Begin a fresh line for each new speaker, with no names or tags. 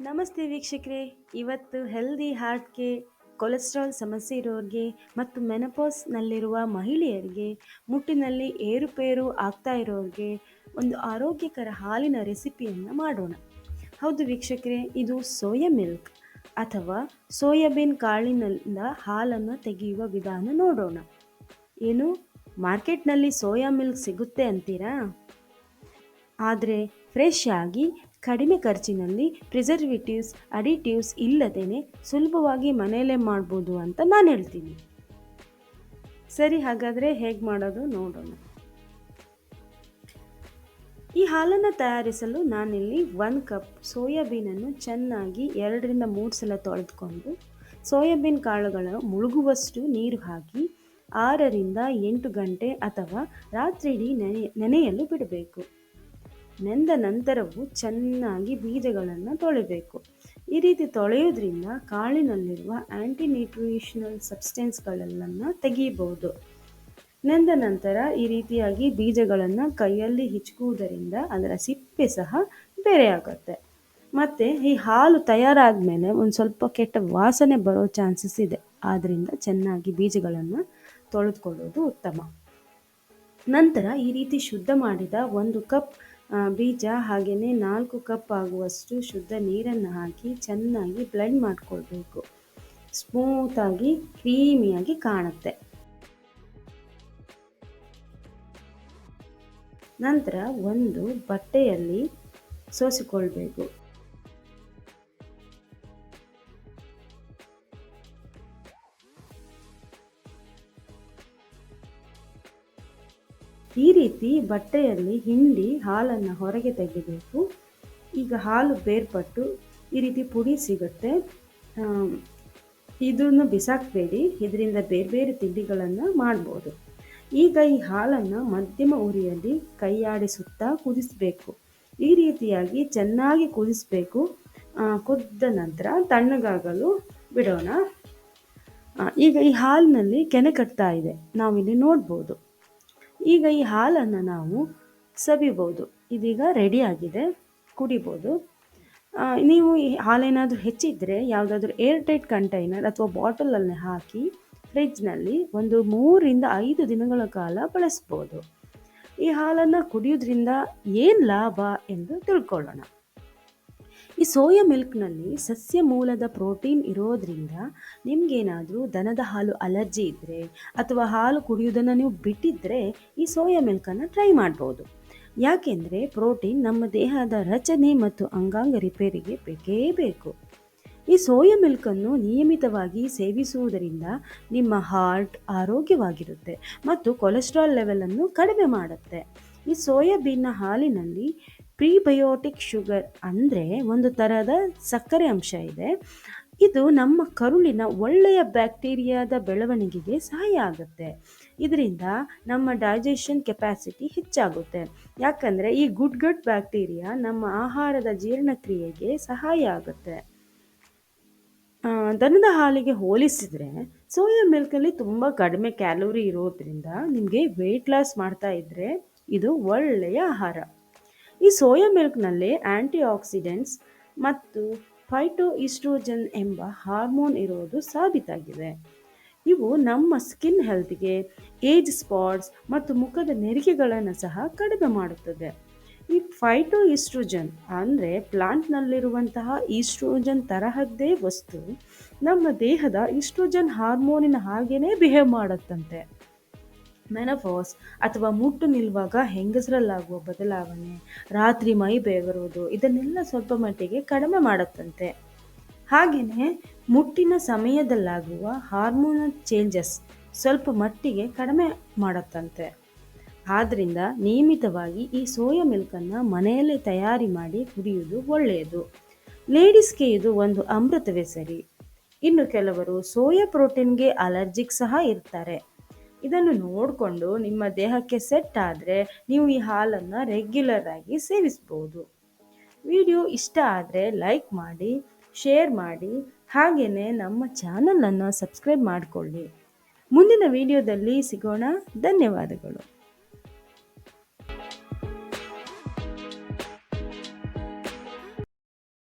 ನಮಸ್ತೆ ವೀಕ್ಷಕರೇ. ಇವತ್ತು ಹೆಲ್ದಿ ಹಾರ್ಟ್ಗೆ ಕೊಲೆಸ್ಟ್ರಾಲ್ ಸಮಸ್ಯೆ ಇರೋರಿಗೆ ಮತ್ತು ಮೆನಪೋಸ್ನಲ್ಲಿರುವ ಮಹಿಳೆಯರಿಗೆ ಮುಟ್ಟಿನಲ್ಲಿ ಏರುಪೇರು ಆಗ್ತಾ ಇರೋರಿಗೆ ಒಂದು ಆರೋಗ್ಯಕರ ಹಾಲಿನ ರೆಸಿಪಿಯನ್ನು ಮಾಡೋಣ. ಹೌದು ವೀಕ್ಷಕರೇ, ಇದು ಸೋಯಾ ಮಿಲ್ಕ್ ಅಥವಾ ಸೋಯಾಬೀನ್ ಕಾಳಿನಿಂದ ಹಾಲನ್ನು ತೆಗೆಯುವ ವಿಧಾನ ನೋಡೋಣ. ಏನು? ಮಾರ್ಕೆಟ್ನಲ್ಲಿ ಸೋಯಾ ಮಿಲ್ಕ್ ಸಿಗುತ್ತೆ ಅಂತೀರಾ? ಆದರೆ ಫ್ರೆಶ್ ಆಗಿ ಕಡಿಮೆ ಖರ್ಚಿನಲ್ಲಿ ಪ್ರಿಸರ್ವೇಟಿವ್ಸ್, ಅಡಿಟಿವ್ಸ್ ಇಲ್ಲದೇ ಸುಲಭವಾಗಿ ಮನೆಯಲ್ಲೇ ಮಾಡ್ಬೋದು ಅಂತ ನಾನು ಹೇಳ್ತೀನಿ. ಸರಿ, ಹಾಗಾದರೆ ಹೇಗೆ ಮಾಡೋದು ನೋಡೋಣ. ಈ ಹಾಲನ್ನು ತಯಾರಿಸಲು ನಾನಿಲ್ಲಿ ಒಂದು ಕಪ್ ಸೋಯಾಬೀನನ್ನು ಚೆನ್ನಾಗಿ ಎರಡರಿಂದ ಮೂರು ಸಲ ತೊಳೆದುಕೊಂಡು ಸೋಯಾಬೀನ್ ಕಾಳುಗಳ ಮುಳುಗುವಷ್ಟು ನೀರು ಹಾಕಿ ಆರರಿಂದ ಎಂಟು ಗಂಟೆ ಅಥವಾ ರಾತ್ರಿಡೀ ನೆನೆ ನೆನೆಯಲು ಬಿಡಬೇಕು. ನೆಂದ ನಂತರವೂ ಚೆನ್ನಾಗಿ ಬೀಜಗಳನ್ನು ತೊಳೆಬೇಕು. ಈ ರೀತಿ ತೊಳೆಯೋದ್ರಿಂದ ಕಾಳಿನಲ್ಲಿರುವ ಆ್ಯಂಟಿ ನ್ಯೂಟ್ರಿಷನಲ್ ಸಬ್ಸ್ಟೆನ್ಸ್ಗಳೆಲ್ಲನ್ನು ತೆಗೀಬಹುದು ನೆಂದ ನಂತರ ಈ ರೀತಿಯಾಗಿ ಬೀಜಗಳನ್ನು ಕೈಯಲ್ಲಿ ಹಿಚ್ಕುವುದರಿಂದ ಅದರ ಸಿಪ್ಪೆ ಸಹ ಬೇರೆ ಆಗುತ್ತೆ ಮತ್ತು ಈ ಹಾಲು ತಯಾರಾದ ಮೇಲೆ ಒಂದು ಸ್ವಲ್ಪ ಕೆಟ್ಟ ವಾಸನೆ ಬರೋ ಚಾನ್ಸಸ್ ಇದೆ. ಆದ್ದರಿಂದ ಚೆನ್ನಾಗಿ ಬೀಜಗಳನ್ನು ತೊಳೆದುಕೊಳ್ಳೋದು ಉತ್ತಮ. ನಂತರ ಈ ರೀತಿ ಶುದ್ಧ ಮಾಡಿದ ಒಂದು ಕಪ್ ಬೀಜ ಹಾಗೆಯೇ ನಾಲ್ಕು ಕಪ್ ಆಗುವಷ್ಟು ಶುದ್ಧ ನೀರನ್ನು ಹಾಕಿ ಚೆನ್ನಾಗಿ ಬ್ಲೆಂಡ್ ಮಾಡಿಕೊಳ್ಬೇಕು. ಸ್ಮೂತಾಗಿ ಕ್ರೀಮಿಯಾಗಿ ಕಾಣುತ್ತೆ. ನಂತರ ಒಂದು ಬಟ್ಟೆಯಲ್ಲಿ ಸೋಸಿಕೊಳ್ಬೇಕು. ಈ ರೀತಿ ಬಟ್ಟೆಯಲ್ಲಿ ಹಿಂಡಿ ಹಾಲನ್ನು ಹೊರಗೆ ತೆಗಿಬೇಕು. ಈಗ ಹಾಲು ಬೇರ್ಪಟ್ಟು ಈ ರೀತಿ ಪುಡಿ ಸಿಗುತ್ತೆ. ಇದನ್ನು ಬಿಸಾಕಬೇಡಿ. ಇದರಿಂದ ಬೇರೆ ಬೇರೆ ತಿಂಡಿಗಳನ್ನು ಮಾಡ್ಬೋದು. ಈಗ ಈ ಹಾಲನ್ನು ಮಧ್ಯಮ ಉರಿಯಲ್ಲಿ ಕೈಯಾಡಿಸುತ್ತಾ ಕುದಿಸಬೇಕು. ಈ ರೀತಿಯಾಗಿ ಚೆನ್ನಾಗಿ ಕುದಿಸಬೇಕು. ಕುದ್ದ ನಂತರ ತಣ್ಣಗಾಗಲು ಬಿಡೋಣ. ಈಗ ಈ ಹಾಲಿನಲ್ಲಿ ಕೆನೆ ಕಟ್ತಾ ಇದೆ. ನಾವಿಲ್ಲಿ ನೋಡ್ಬೋದು. ಈಗ ಈ ಹಾಲನ್ನು ನಾವು ಸವಿಬೋದು. ಇದೀಗ ರೆಡಿಯಾಗಿದೆ ಕುಡಿಬೋದು. ನೀವು ಈ ಹಾಲೇನಾದರೂ ಹೆಚ್ಚಿದ್ದರೆ ಯಾವುದಾದ್ರೂ ಏರ್ ಟೈಟ್ ಕಂಟೈನರ್ ಅಥವಾ ಬಾಟಲಲ್ಲಿ ಹಾಕಿ ಫ್ರಿಜ್ನಲ್ಲಿ ಒಂದು ಮೂರಿಂದ ಐದು ದಿನಗಳ ಕಾಲ ಬಳಸ್ಬೋದು. ಈ ಹಾಲನ್ನು ಕುಡಿಯೋದ್ರಿಂದ ಏನು ಲಾಭ ಎಂದು ತಿಳ್ಕೊಳ್ಳೋಣ. ಈ ಸೋಯಾ ಮಿಲ್ಕ್ನಲ್ಲಿ ಸಸ್ಯ ಮೂಲದ ಪ್ರೋಟೀನ್ ಇರೋದ್ರಿಂದ ನಿಮಗೇನಾದರೂ ದನದ ಹಾಲು ಅಲರ್ಜಿ ಇದ್ದರೆ ಅಥವಾ ಹಾಲು ಕುಡಿಯೋದನ್ನು ನೀವು ಬಿಟ್ಟಿದ್ದರೆ ಈ ಸೋಯಾ ಮಿಲ್ಕನ್ನು ಟ್ರೈ ಮಾಡ್ಬೋದು. ಯಾಕೆಂದರೆ ಪ್ರೋಟೀನ್ ನಮ್ಮ ದೇಹದ ರಚನೆ ಮತ್ತು ಅಂಗಾಂಗ ರಿಪೇರಿಗೆ ಬೇಕೇ ಬೇಕು. ಈ ಸೋಯಾ ಮಿಲ್ಕನ್ನು ನಿಯಮಿತವಾಗಿ ಸೇವಿಸುವುದರಿಂದ ನಿಮ್ಮ ಹಾರ್ಟ್ ಆರೋಗ್ಯವಾಗಿರುತ್ತೆ ಮತ್ತು ಕೊಲೆಸ್ಟ್ರಾಲ್ ಲೆವೆಲನ್ನು ಕಡಿಮೆ ಮಾಡುತ್ತೆ. ಈ ಸೋಯಾಬೀನ್ನ ಹಾಲಿನಲ್ಲಿ ಪ್ರೀಬಯೋಟಿಕ್ ಶುಗರ್ ಅಂದರೆ ಒಂದು ಥರದ ಸಕ್ಕರೆ ಅಂಶ ಇದೆ. ಇದು ನಮ್ಮ ಕರುಳಿನ ಒಳ್ಳೆಯ ಬ್ಯಾಕ್ಟೀರಿಯಾದ ಬೆಳವಣಿಗೆಗೆ ಸಹಾಯ ಆಗುತ್ತೆ. ಇದರಿಂದ ನಮ್ಮ ಡೈಜೆಷನ್ ಕೆಪ್ಯಾಸಿಟಿ ಹೆಚ್ಚಾಗುತ್ತೆ. ಯಾಕಂದರೆ ಈ ಗುಡ್ ಗಟ್ ಬ್ಯಾಕ್ಟೀರಿಯಾ ನಮ್ಮ ಆಹಾರದ ಜೀರ್ಣಕ್ರಿಯೆಗೆ ಸಹಾಯ ಆಗುತ್ತೆ. ದನದ ಹಾಲಿಗೆ ಹೋಲಿಸಿದರೆ ಸೋಯಾ ಮಿಲ್ಕಲ್ಲಿ ತುಂಬ ಕಡಿಮೆ ಕ್ಯಾಲೋರಿ ಇರೋದ್ರಿಂದ ನಿಮಗೆ ವೆಯ್ಟ್ ಲಾಸ್ ಮಾಡ್ತಾ ಇದ್ದರೆ ಇದು ಒಳ್ಳೆಯ ಆಹಾರ. ಈ ಸೋಯಾ ಮಿಲ್ಕ್ನಲ್ಲಿ ಆ್ಯಂಟಿ ಆಕ್ಸಿಡೆಂಟ್ಸ್ ಮತ್ತು ಫೈಟೋ ಈಸ್ಟ್ರೋಜನ್ ಎಂಬ ಹಾರ್ಮೋನ್ ಇರೋದು ಸಾಬೀತಾಗಿದೆ. ಇವು ನಮ್ಮ ಸ್ಕಿನ್ ಹೆಲ್ತ್ಗೆ ಏಜ್ ಸ್ಪಾಟ್ಸ್ ಮತ್ತು ಮುಖದ ನೆರಿಗೆಗಳನ್ನು ಸಹ ಕಡಿಮೆ ಮಾಡುತ್ತದೆ. ಈ ಫೈಟೋ ಈಸ್ಟ್ರೋಜನ್ ಅಂದರೆ ಪ್ಲಾಂಟ್ನಲ್ಲಿರುವಂತಹ ಈಸ್ಟ್ರೋಜನ್ ತರಹದ್ದೇ ವಸ್ತು ನಮ್ಮ ದೇಹದ ಈಸ್ಟ್ರೋಜನ್ ಹಾರ್ಮೋನಿನ ಹಾಗೇನೇ ಬಿಹೇವ್ ಮಾಡುತ್ತಂತೆ. ಮೆನಫಾಸ್ ಅಥವಾ ಮುಟ್ಟು ನಿಲ್ಲುವಾಗ ಹೆಂಗಸರಲ್ಲಾಗುವ ಬದಲಾವಣೆ, ರಾತ್ರಿ ಮೈ ಬೇಗರುವುದು ಇದನ್ನೆಲ್ಲ ಸ್ವಲ್ಪ ಮಟ್ಟಿಗೆ ಕಡಿಮೆ ಮಾಡುತ್ತಂತೆ. ಹಾಗೆಯೇ ಮುಟ್ಟಿನ ಸಮಯದಲ್ಲಾಗುವ ಹಾರ್ಮೋನಲ್ ಚೇಂಜಸ್ ಸ್ವಲ್ಪ ಮಟ್ಟಿಗೆ ಕಡಿಮೆ ಮಾಡುತ್ತಂತೆ. ಆದ್ದರಿಂದ ನಿಯಮಿತವಾಗಿ ಈ ಸೋಯಾ ಮಿಲ್ಕನ್ನು ಮನೆಯಲ್ಲೇ ತಯಾರಿ ಮಾಡಿ ಕುಡಿಯುವುದು ಒಳ್ಳೆಯದು. ಲೇಡೀಸ್ಗೆ ಇದು ಒಂದು ಅಮೃತವೇ ಸರಿ. ಇನ್ನು ಕೆಲವರು ಸೋಯಾ ಪ್ರೋಟೀನ್ಗೆ ಅಲರ್ಜಿಕ್ ಸಹ ಇರ್ತಾರೆ. ಇದನ್ನು ನೋಡಿಕೊಂಡು ನಿಮ್ಮ ದೇಹಕ್ಕೆ ಸೆಟ್ ಆದರೆ ನೀವು ಈ ಹಾಲನ್ನು ರೆಗ್ಯುಲರ್ ಆಗಿ ಸೇವಿಸ್ಬೋದು. ವಿಡಿಯೋ ಇಷ್ಟ ಆದರೆ ಲೈಕ್ ಮಾಡಿ ಶೇರ್ ಮಾಡಿ ಹಾಗೆಯೇ ನಮ್ಮ ಚಾನಲನ್ನು ಸಬ್ಸ್ಕ್ರೈಬ್ ಮಾಡಿಕೊಳ್ಳಿ. ಮುಂದಿನ ವಿಡಿಯೋದಲ್ಲಿ ಸಿಗೋಣ. ಧನ್ಯವಾದಗಳು.